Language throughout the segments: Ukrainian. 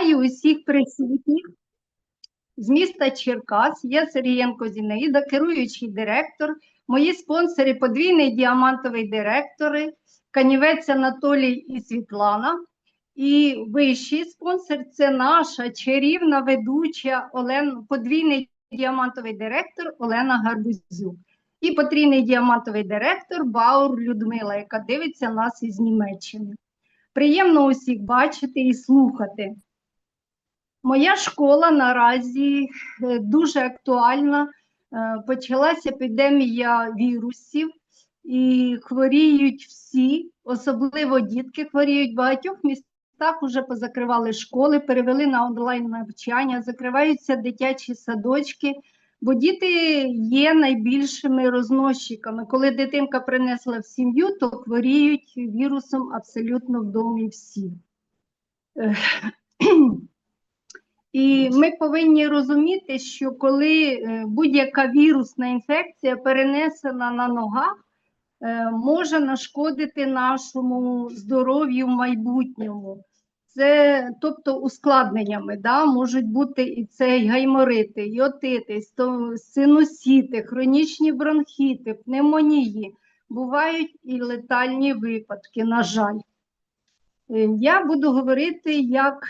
Вітаю усіх присутніх з міста Черкас. Я Сергієнко Зінаїда, керуючий директор. Мої спонсори подвійний діамантовий директори, Канівець Анатолій і Світлана. І вищий спонсор це наша чарівна ведуча Олена, подвійний діамантовий директор Олена Гарбузюк. І потрійний діамантовий директор Баур Людмила, яка дивиться нас із Німеччини. Приємно усіх бачити і слухати. Моя школа наразі е, дуже актуальна. Е, Почалася епідемія вірусів, і хворіють всі, особливо дітки хворіють. В багатьох містах вже позакривали школи, перевели на онлайн навчання, закриваються дитячі садочки, бо діти є найбільшими розносчиками. Коли дитинка принесла в сім'ю, то хворіють вірусом абсолютно в домі всі. І ми повинні розуміти, що коли е, будь-яка вірусна інфекція перенесена на ногах, е, може нашкодити нашому здоров'ю в майбутньому. Це, тобто, ускладненнями да, можуть бути і це і гайморити, і отити, синусіти, хронічні бронхіти, пневмонії. Бувають і летальні випадки, на жаль. Е, Я буду говорити, як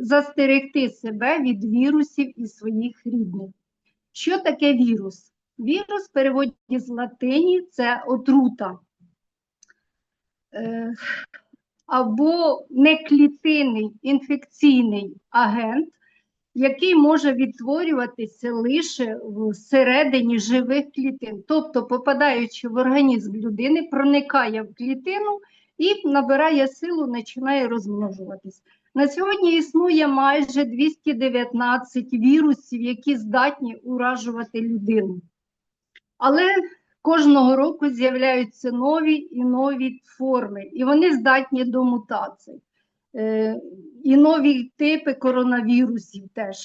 застерегти себе від вірусів і своїх рідних. Що таке вірус? Вірус в переводі з латині це отрута. Е, Або неклітинний інфекційний агент, який може відтворюватися лише всередині живих клітин. Тобто, попадаючи в організм людини, проникає в клітину і набирає силу, починає розмножуватись. На сьогодні існує майже 219 вірусів, які здатні уражувати людину. Але кожного року з'являються нові і нові форми, і вони здатні до мутацій. Е, І нові типи коронавірусів теж.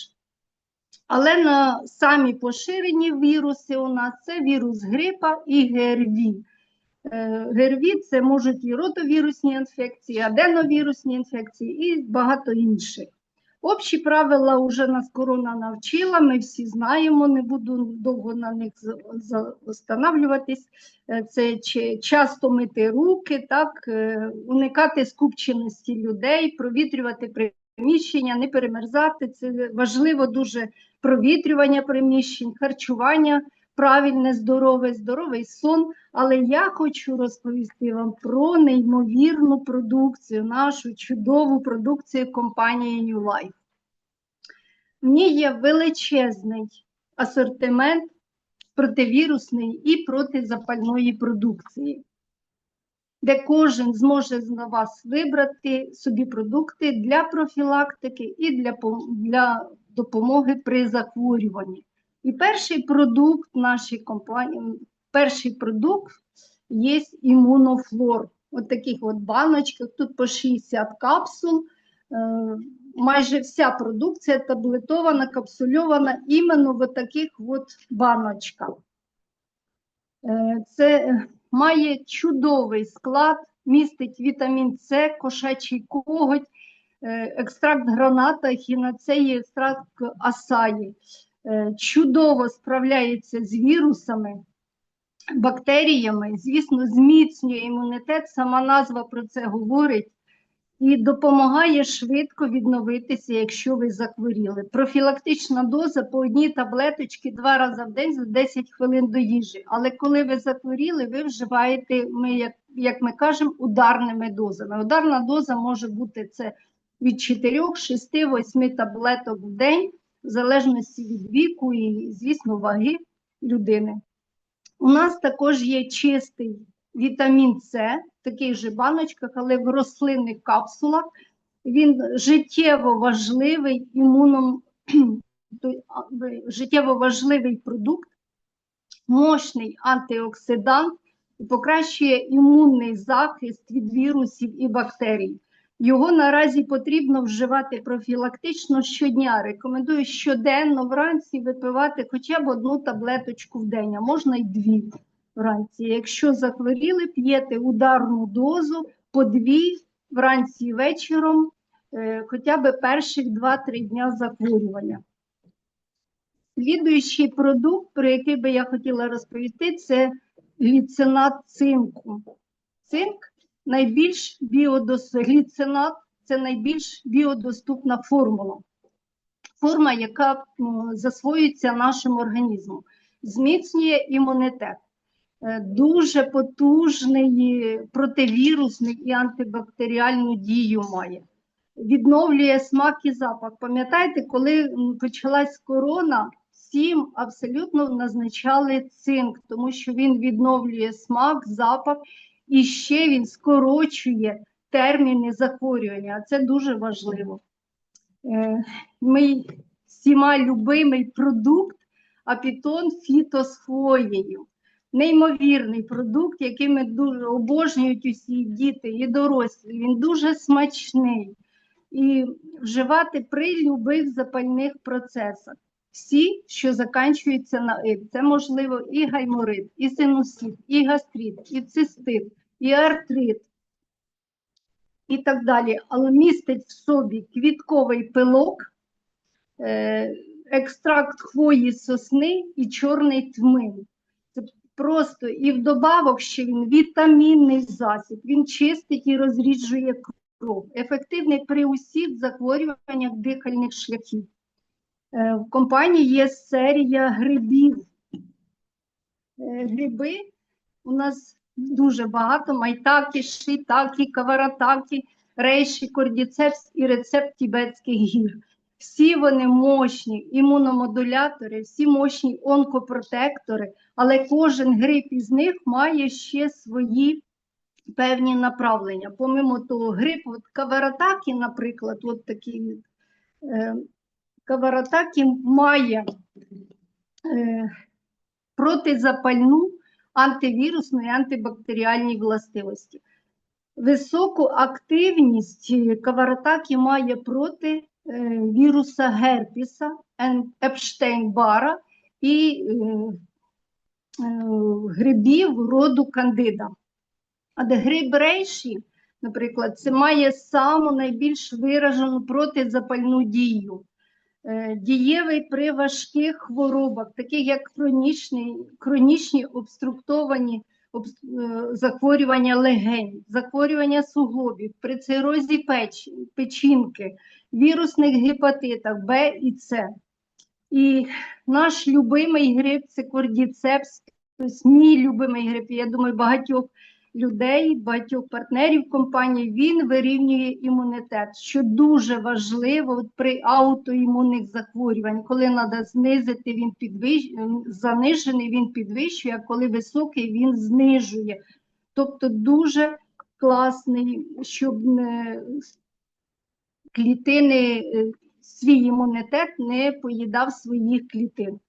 Але на самі поширені віруси у нас це вірус грипа і ГРВІ. Е, ГРВІ це можуть і ротовірусні інфекції, аденовірусні інфекції і багато інших. Общі правила вже нас корона навчила, ми всі знаємо, не буду довго на них останавливатись. Е, Це часто мити руки, так, е, уникати скупченості людей, провітрювати приміщення, не перемерзати. Це важливо дуже провітрювання приміщень, харчування правильне, здорове, здоровий сон. Але я хочу розповісти вам про неймовірну продукцію, нашу чудову продукцію компанії New Life. В ній є величезний асортимент противірусної і протизапальної продукції, де кожен зможе з вас вибрати собі продукти для профілактики і для, для допомоги при захворюванні. І перший продукт нашої компанії, перший продукт є імунофлор. От таких от баночках, тут по 60 капсул. Е, Майже вся продукція таблетована, капсульована іменно в таких от баночках. Е, Це має чудовий склад, містить вітамін С, кошачий коготь, е, екстракт граната, хіноцеї, екстракт асаї. Е, Чудово справляється з вірусами, бактеріями, звісно, зміцнює імунітет, сама назва про це говорить. І допомагає швидко відновитися, якщо ви захворіли. Профілактична доза по одній таблеточці два рази в день за 10 хвилин до їжі. Але коли ви захворіли, ви вживаєте, ми, як, як ми кажемо, ударними дозами. Ударна доза може бути це від 4, 6, 8 таблеток в день, в залежності від віку і, звісно, ваги людини. У нас також є чистий вітамін С, в таких же баночках, але в рослинних капсулах. Він життєво важливий імуном, життєво важливий продукт, мощний антиоксидант і покращує імунний захист від вірусів і бактерій. Його наразі потрібно вживати профілактично щодня. Рекомендую щоденно вранці випивати хоча б одну таблеточку в день, а можна й дві вранці. Якщо захворіли, п'єте ударну дозу по дві вранці і вечором е, хоча б перших 2-3 дня захворювання. Слідуючий продукт, про який би я хотіла розповісти, це гліцинат цинку. Цинк найбільш біодос... це найбільш біодоступна формула. Форма, яка засвоюється нашим організмом, зміцнює імунітет. Е, Дуже потужний противірусний і антибактеріальну дію має. Відновлює смак і запах. Пам'ятаєте, коли почалась корона, всім абсолютно назначали цинк, тому що він відновлює смак, запах і ще він скорочує терміни захворювання. А Це дуже важливо. Е, Мій всіма любимий продукт апітон фіто з хвоєю. Неймовірний продукт, який ми дуже обожнюють усі діти і дорослі. Він дуже смачний і вживати при любих запальних процесах. Всі, що закінчуються на «ид». Це можливо і гайморит, і синусит, і гастрит, і цистит, і артрит, і так далі. Але містить в собі квітковий пилок, е, екстракт хвої сосни і чорний тмин. Це просто і вдобавок ще він вітамінний засіб, він чистить і розріджує кров. Ефективний при усіх захворюваннях дихальних шляхів. Е, В компанії є серія грибів. Е, Гриби у нас дуже багато: майтаки, шитаки, каваратаки, рейші, кордіцепс і рецепт тібетських гір. Всі вони мощні імуномодулятори, всі мощні онкопротектори, але кожен гриб із них має ще свої певні направлення. Помимо того, гриб от каваратаки, наприклад, от такий е, каваратакі має е, протизапальну, антивірусну і антибактеріальні властивості. Високу активність е, каваратакі має проти е, віруса герпіса, Епштейн-Бара і грибів роду кандида. А де гриб рейші, наприклад, це має саму найбільш виражену протизапальну дію. Е, Дієвий при важких хворобах, таких як хронічні, хронічні обструктовані е, захворювання легень, захворювання суглобів, при цирозі печ, печінки, вірусних гепатитах Б і С. І наш любимий гриб це кордіцепс, тобто мій любимий гриб, я думаю, багатьох людей, багатьох партнерів компанії, він вирівнює імунітет, що дуже важливо при аутоімунних захворювань. Коли треба знизити, він підвищ... занижений, він підвищує, а коли високий, він знижує. Тобто дуже класний, щоб не клітини, е, свій імунітет не поїдав своїх клітин.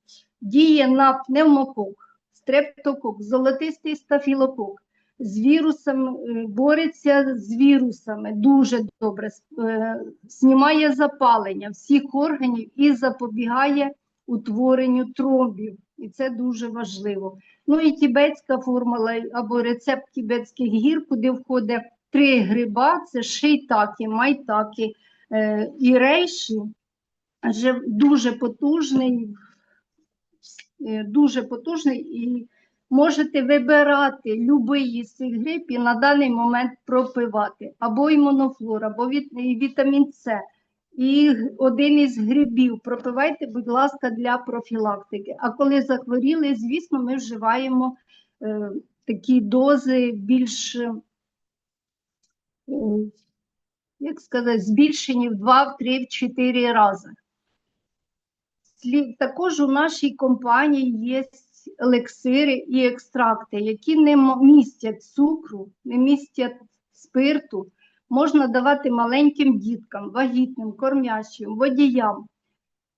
Діє на пневмокок, стрептокок, золотистий стафілокок з вірусами, е, бореться з вірусами дуже добре, е, знімає запалення всіх органів і запобігає утворенню тромбів. І це дуже важливо. Ну і тібетська формула або рецепт тібетських гір, куди входить три гриба: це шейтаки, майтаки е, і рейші. Же дуже потужний, дуже потужний і можете вибирати будь-який з цих гриб і на даний момент пропивати або імунофлор, або вітамін С. І один із грибів пропивайте, будь ласка, для профілактики. А коли захворіли, звісно, ми вживаємо е, такі дози більш, е, як сказати, збільшені в 2, в 3, в 4 рази. Також у нашій компанії є елексири і екстракти, які не містять цукру, не містять спирту. Можна давати маленьким діткам, вагітним, кормящим, водіям.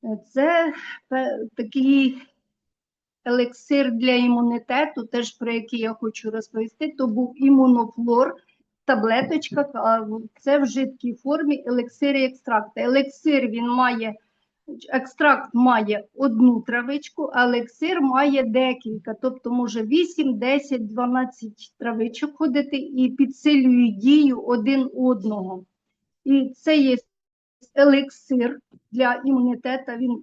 Е, Це такий елексир для імунітету, теж про який я хочу розповісти, то був імунофлор в таблеточках, а це в жидкій формі елексир і екстракти. Елексир він має Екстракт має одну травичку, а елексир має декілька, тобто може 8, 10, 12 травичок ходити і підсилюють дію один одного. І це є елексир для імунітету. Він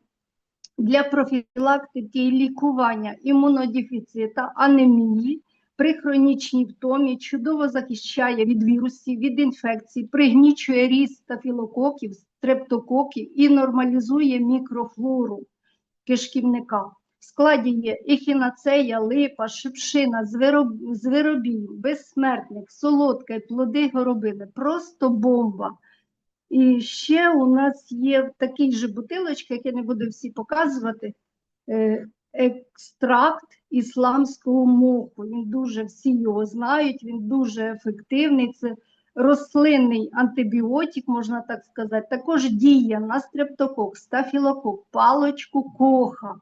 для профілактики і лікування імунодефіцита, анемії при хронічній втомі, чудово захищає від вірусів, від інфекцій, пригнічує ріст стафілококів, стрептококів і нормалізує мікрофлору кишківника. В складі є ехінацея, липа, шипшина, звиробій, безсмертник, солодке, плоди горобини. Просто бомба. І ще у нас є такий же бутилочка, який не буду всі показувати, е, екстракт ісламського моху. Він дуже, всі його знають, він дуже ефективний. Це рослинний антибіотик, можна так сказати. Також діє на стрептокок, стафілокок, палочку коха.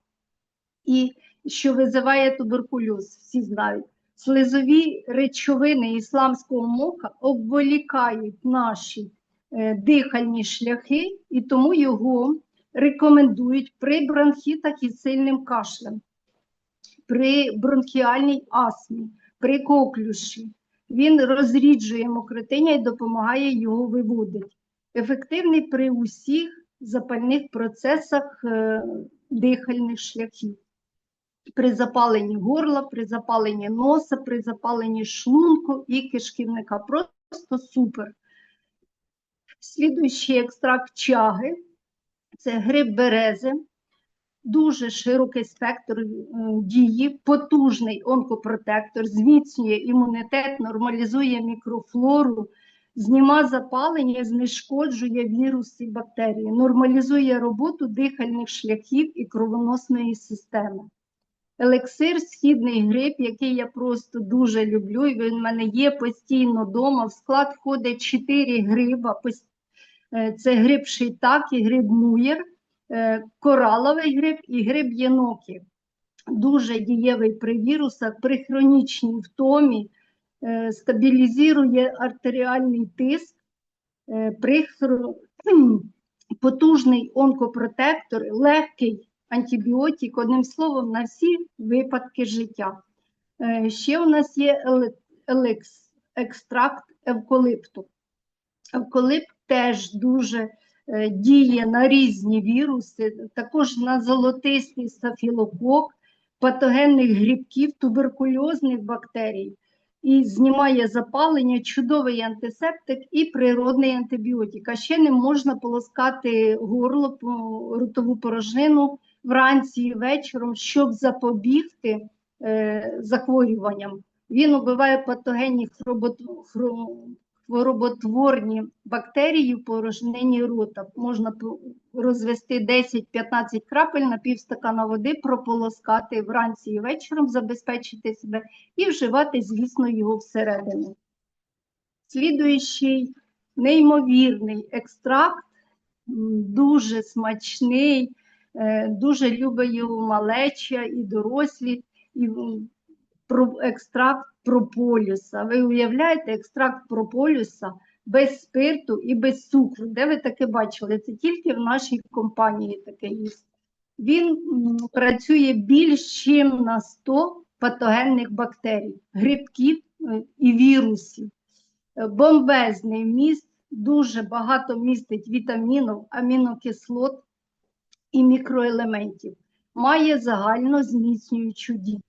І що визиває туберкульоз, всі знають. Слизові речовини ісламського моха обволікають наші е, дихальні шляхи, і тому його рекомендують при бронхітах із сильним кашлем, при бронхіальній астмі, при коклюші. Він розріджує мокротиння і допомагає його виводити. Ефективний при усіх запальних процесах е, дихальних шляхів. При запаленні горла, при запаленні носа, при запаленні шлунку і кишківника. Просто супер. Слідуючий екстракт чаги це гриб берези, дуже широкий спектр е, дії, потужний онкопротектор, зміцнює імунітет, нормалізує мікрофлору, зніма запалення, знешкоджує віруси і бактерії, нормалізує роботу дихальних шляхів і кровоносної системи. Елексир східний гриб, який я просто дуже люблю, і він в мене є постійно вдома. В склад входить 4 гриба. е, Це гриб шийтакі, гриб муєр, кораловий гриб і гриб єнокі. Дуже дієвий при вірусах, при хронічній втомі, е, стабілізує артеріальний тиск, е, при хро- потужний онкопротектор, легкий антибіотик, одним словом, на всі випадки життя. Е, Ще у нас є еле- елекс, екстракт евкалипту. Евкалипт теж дуже е, діє на різні віруси, також на золотистий стафілокок, патогенних грибків, туберкульозних бактерій. І знімає запалення, чудовий антисептик і природний антибіотик. А ще не можна полоскати горло, ротову порожнину вранці і вечором, щоб запобігти е, захворюванням. Він убиває патогенні хробот- хро- хвороботворні бактерії в порожнині рота. Можна розвести 10-15 крапель на півстакана води, прополоскати вранці і вечором, забезпечити себе і вживати, звісно, його всередину. Слідуючий неймовірний екстракт, дуже смачний, е, дуже любить його малеча і дорослі. І екстракт прополіса. Ви уявляєте, екстракт прополіса без спирту і без цукру. Де ви таке бачили? Це тільки в нашій компанії таке є. Він працює більш ніж на 100 патогенних бактерій, грибків е, і вірусів. Е, Бомбезний міст, дуже багато містить вітамінів, амінокислот і мікроелементів. Має загально зміцнюючу дію.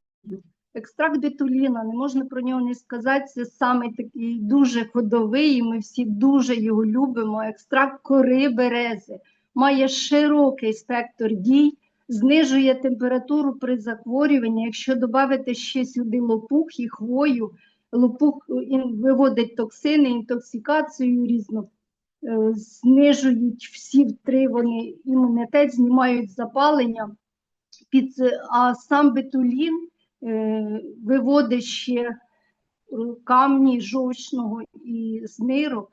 Екстракт бетуліна, не можна про нього не сказати, це саме такий дуже ходовий, і ми всі дуже його любимо. Екстракт кори берези має широкий спектр дій, знижує температуру при захворюванні. Якщо додати ще сюди лопух і хвою, лопух виводить токсини, інтоксикацію різну, е, знижують всі три вони імунітет, знімають запалення. А сам бетулін виводить ще е, камні жовчного і з нирок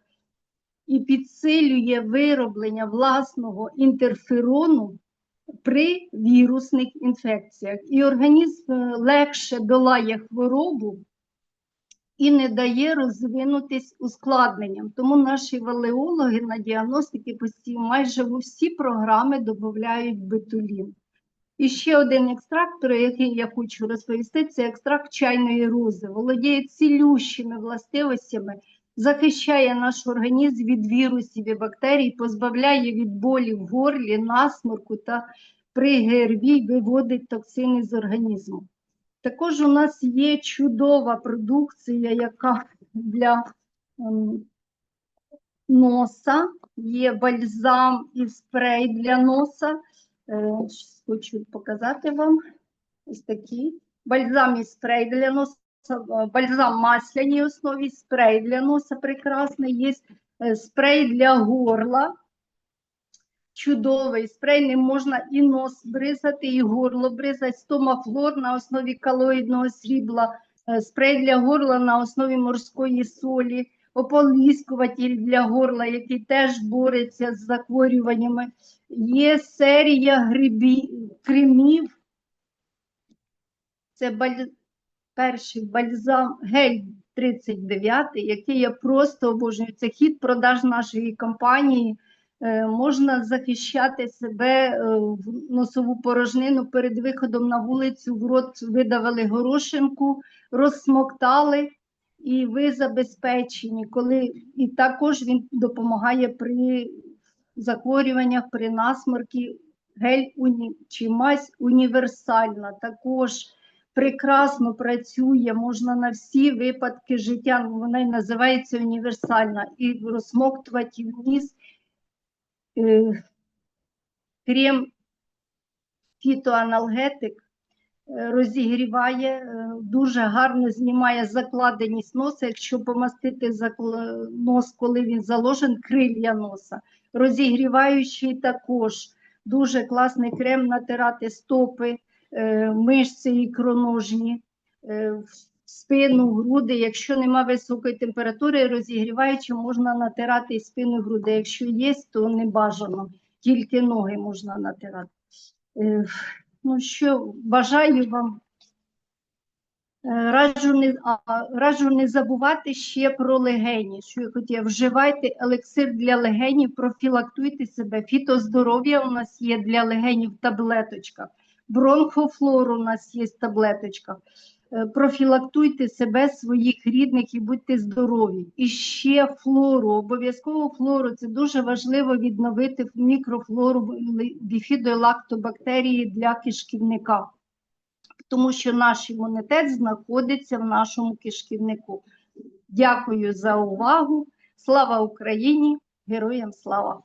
і підсилює вироблення власного інтерферону при вірусних інфекціях. І організм е, легше долає хворобу і не дає розвинутись ускладненням. Тому наші валеологи на діагностики постійно майже в усі програми додають бетулін. І ще один екстракт, про який я хочу розповісти, це екстракт чайної рози. Володіє цілющими властивостями, захищає наш організм від вірусів і бактерій, позбавляє від болі в горлі, насморку та при ГРВІ виводить токсини з організму. Також у нас є чудова продукція, яка для ем, носа, є бальзам і спрей для носа. Е, Хочу показати вам ось такі. Бальзам і спрей для носа, е, бальзам масляній основі, спрей для носа прекрасний. Є е, спрей для горла. Чудовий спрей, ним можна і нос бризати, і горло бризати. Стомафлор на основі калоїдного срібла, спрей для горла на основі морської солі, ополіскуватель для горла, який теж бореться з захворюваннями. Є серія грибі, кремів. Це баль... перший бальзам гель 39, який я просто обожнюю. Це хід продаж нашої компанії. Е, Можна захищати себе е, в носову порожнину перед виходом на вулицю, в рот видавили горошинку, розсмоктали, і ви забезпечені. Коли... І також він допомагає при захворюваннях, при насморкі. Гель уні... чи мазь універсальна, також прекрасно працює, можна на всі випадки життя, вона й називається універсальна, і розсмоктувати ніс. Е, крем фітоаналгетик розігріває, е, дуже гарно знімає закладеність носа, якщо помастити нос, коли він заложен, крилья носа. Розігріваючий також дуже класний крем натирати стопи, е, мишці ікроножні, е, спину, груди. Якщо нема високої температури, розігріваючи, можна натирати і спину, груди. Якщо є, то не бажано, тільки ноги можна натирати. Ну що, бажаю вам. Е, Раджу не, раджу не забувати ще про легені. Що я хотіла, вживайте елексир для легенів, профілактуйте себе. Фітоздоров'я у нас є для легенів таблеточках. Бронхофлор у нас є в таблеточках. Профілактуйте себе, своїх рідних і будьте здорові. І ще флору, обов'язково флору. Це дуже важливо відновити мікрофлору біфідо і лактобактерії для кишківника тому що наш імунітет знаходиться в нашому кишківнику. Дякую за увагу. Слава Україні! Героям слава!